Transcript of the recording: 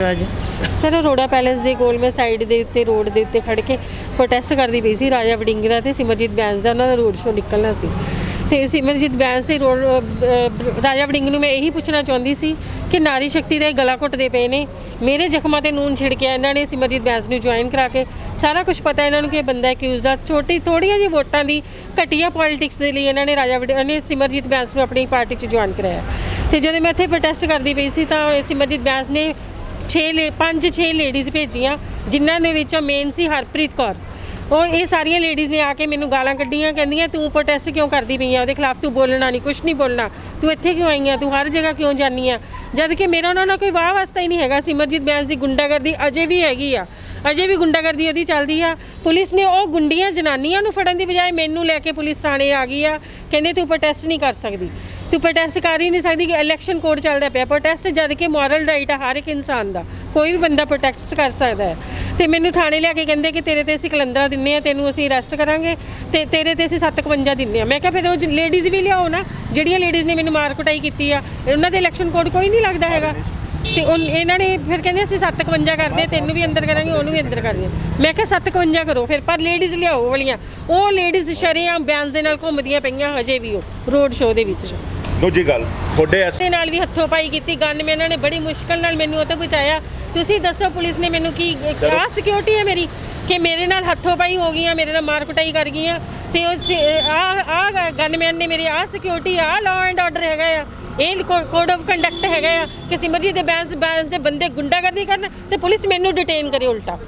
ਅੱਜ। Sir Arora palace ਦੇ ਕੋਲ ਮੈਂ ਸਾਈਡ ਦੇ ਉੱਤੇ ਰੋਡ ਦੇ ਉੱਤੇ ਖੜ ਕੇ ਪ੍ਰੋਟੈਸਟ ਕਰਦੀ ਪਈ ਸੀ ਰਾਜਾ ਵੜਿੰਗ ਦਾ ਤੇ ਸਿਮਰਜੀਤ ਬੈਂਸ ਦਾ ਉਹਨਾਂ ਦਾ ਰੋਡ ਸ਼ੋਅ ਨਿਕਲਣਾ ਸੀ। ਤੇ ਸਿਮਰਜੀਤ ਬੈਂਸ ਦੇ ਰੋਡ ਅਹ, ਰਾਜਾ ਵੜਿੰਗ ਨੂੰ ਮੈਂ ਇਹੀ ਪੁੱਛਣਾ ਚਾਹੁੰਦੀ ਸੀ ਕਿ ਨਾਰੀ ਸ਼ਕਤੀ ਦੇ ਗਲਾ ਘੁੱਟਦੇ ਪਏ ਨੇ। ਮੇਰੇ ਜ਼ਖਮਾਂ ਤੇ ਨੂਨ ਛਿੜਕਿਆ ਇਹਨਾਂ ਨੇ ਸਿਮਰਜੀਤ ਬੈਂਸ ਨੂੰ ਜੁਆਇਨ ਕਰਾ ਕੇ। ਸਾਰਾ ਕੁਝ ਪਤਾ ਇਹਨਾਂ ਨੂੰ ਕਿ ਇਹ ਬੰਦਾ ਅਕਿਊਜ਼ਡ ਦਾ ਛੋਟੀ ਥੋੜੀਆਂ ਜਿਹੀ ਵੋਟਾਂ ਦੀ ਘਟੀਆ ਪੋਲਿਟਿਕਸ ਦੇ ਲਈ ਇਹਨਾਂ ਨੇ ਰਾਜਾ ਵੜਿੰਗ ਨੇ ਸਿਮਰਜੀਤ ਬੈਂਸ ਨੂੰ ਆਪਣੀ ਪਾਰਟੀ 'ਚ ਜੁਆਇਨ ਕਰਾਇਆ। ਤੇ ਜਦੋਂ ਮੈਂ ਇੱਥੇ ਪ੍ਰੋਟੈਸਟ ਕਰਦੀ ਪਈ ਸੀ ਤਾਂ ਸਿਮਰਜੀਤ ਬੈਂਸ ਨੇ 6 ਲੇ 5-6 ਲੇਡੀਜ਼ ਭੇਜੀਆਂ, ਜਿਨ੍ਹਾਂ ਦੇ ਵਿੱਚੋਂ ਮੇਨ ਸੀ ਹਰਪ੍ਰੀਤ ਕੌਰ। ਉਹ ਇਹ ਸਾਰੀਆਂ ਲੇਡੀਜ਼ ਨੇ ਆ ਕੇ ਮੈਨੂੰ ਗਾਲਾਂ ਕੱਢੀਆਂ, ਕਹਿੰਦੀਆਂ, ਤੂੰ ਪ੍ਰੋਟੈਸਟ ਕਿਉਂ ਕਰਦੀ ਪਈ ਆ? ਉਹਦੇ ਖਿਲਾਫ ਤੂੰ ਬੋਲਣਾ ਨਹੀਂ ਕੁਝ ਨਹੀਂ ਬੋਲਣਾ। ਤੂੰ ਇੱਥੇ ਕਿਉਂ ਆਈ ਆ? ਤੂੰ ਹਰ ਜਗ੍ਹਾ ਕਿਉਂ ਜਾਨੀ ਆ? ਜਦ ਕਿ ਮੇਰਾ ਉਹਨਾਂ ਨਾਲ ਕੋਈ ਵਾਹ ਵਾਸਤਾ ਹੀ ਨਹੀਂ ਹੈਗਾ। ਸਿਮਰਜੀਤ ਬੈਂਸ ਦੀ ਗੁੰਡਾਗਰਦੀ ਅਜੇ ਵੀ ਹੈਗੀ ਆ। ਅਜੇ ਵੀ ਗੁੰਡਾਗਰਦੀ ਉਹਦੀ ਚੱਲਦੀ ਆ। ਪੁਲਿਸ ਨੇ ਉਹ ਗੁੰਡੀਆਂ ਜਨਾਨੀਆਂ ਨੂੰ ਫੜਨ ਦੀ ਬਜਾਏ ਮੈਨੂੰ ਲੈ ਕੇ ਪੁਲਿਸ ਥਾਣੇ ਆ ਗਈ ਆ। ਕਹਿੰਦੇ, ਤੂੰ ਪ੍ਰੋਟੈਸਟ ਨਹੀਂ ਕਰ ਸਕਦੀ। ਤੂੰ ਪ੍ਰੋਟੈਸਟ ਕਰ ਹੀ ਨਹੀਂ ਸਕਦੀ ਕਿ ਇਲੈਕਸ਼ਨ ਕੋਡ ਚੱਲਦਾ ਪਿਆ। ਪ੍ਰੋਟੈਸਟ ਜਦ ਕਿ ਮੋਰਲ ਰਾਈਟ ਆ ਹਰ ਇੱਕ ਇਨਸਾਨ ਦਾ। ਕੋਈ ਵੀ ਬੰਦਾ ਪ੍ਰੋਟੈਸਟ ਕਰ ਸਕਦਾ ਹੈ। ਤੇ ਮੈਨੂੰ ਥਾਣੇ ਲਿਆ ਕੇ ਕਹਿੰਦੇ ਕਿ ਤੇਰੇ ਤੇ ਅਸੀਂ ਕਲੰਦਰਾ ਦਿੰਨੇ ਆ ਤੈਨੂੰ ਅਸੀਂ ਅਰੈਸਟ ਕਰਾਂਗੇ। ਤੇ ਤੇਰੇ ਤੇ ਅਸੀਂ 751 ਦਿੰਨੇ ਆ। ਮੈਂ ਕਿਹਾ ਫਿਰ ਉਹ ਲੇਡੀਜ਼ ਵੀ ਲਿਆਓ ਨਾ। ਜਿਹੜੀਆਂ ਲੇਡੀਜ਼ ਨੇ ਮੈਨੂੰ ਮਾਰ ਕੁਟਾਈ ਕੀਤੀ ਆ ਉਹਨਾਂ ਦੇ ਇਲੈਕਸ਼ਨ ਕੋਡ ਕੋਈ ਨਹੀਂ ਲੱਗਦਾ ਹੈਗਾ। ਤੇ ਉਹ ਇਹਨਾਂ ਨੇ ਫਿਰ ਕਹਿੰਦੇ ਅਸੀਂ 751 ਕਰਦੇ ਹਾਂ, ਤੈਨੂੰ ਵੀ ਅੰਦਰ ਕਰਾਂਗੇ ਉਹਨੂੰ ਵੀ ਅੰਦਰ ਕਰਾਂਗੇ ਮੈਂ ਕਿਹਾ 751 ਕਰੋ ਫਿਰ ਪਰ ਲੇਡੀਜ਼ ਲਿਆਓ ਵਾਲੀਆਂ। ਉਹ ਲੇਡੀਜ਼ ਸ਼ਰੇਆਮ ਬਿਆਨ ਦੇ ਨਾਲ ਘੁੰਮਦੀਆਂ ਪਈਆਂ ਹਜੇ ਵੀ ਉਹ ਰੋਡ ਸ਼ੋਅ ਦੇ ਵਿੱਚ। ਦੂਜੀ ਗੱਲ ਤੁਹਾਡੇ ਐਸ ਦੇ ਨਾਲ ਵੀ ਹੱਥੋਂ ਪਾਈ ਕੀਤੀ ਗਨ ਮੈਨਾਂ ਨੇ ਬੜੀ ਮੁਸ਼ਕਲ ਨਾਲ ਮੈਨੂੰ ਉਹ ਤੋਂ ਬਚਾਇਆ। ਤੁਸੀਂ ਦੱਸੋ ਪੁਲਿਸ ਨੇ ਮੈਨੂੰ ਕੀ ਆ ਸਿਕਿਉਰਿਟੀ ਹੈ ਮੇਰੀ ਕਿ ਮੇਰੇ ਨਾਲ ਹੱਥੋਂ ਪਾਈ ਹੋ ਗਈਆਂ ਮੇਰੇ ਨਾਲ ਮਾਰ ਕੁਟਾਈ ਕਰ ਗਈਆਂ। ਤੇ ਉਹ ਆ ਆ ਗਨਮੈਨ ਨੇ ਮੇਰੇ ਆ ਸਿਕਿਉਰਿਟੀ ਆ ਲਾਅ ਐਂਡ ਆਰਡਰ ਹੈਗਾ ਆ। ਇਹ ਕੋਡ ਆਫ ਕੰਡਕਟ ਹੈਗਾ ਆ ਕਿ ਸਿਮਰਜੀਤ ਦੇ ਬੈਂਸ ਬੈਂਸ ਦੇ ਬੰਦੇ ਗੁੰਡਾਗਰਦੀ ਕਰਨ ਤੇ ਪੁਲਿਸ ਮੈਨੂੰ ਡਿਟੇਨ ਕਰੇ ਉਲਟਾ।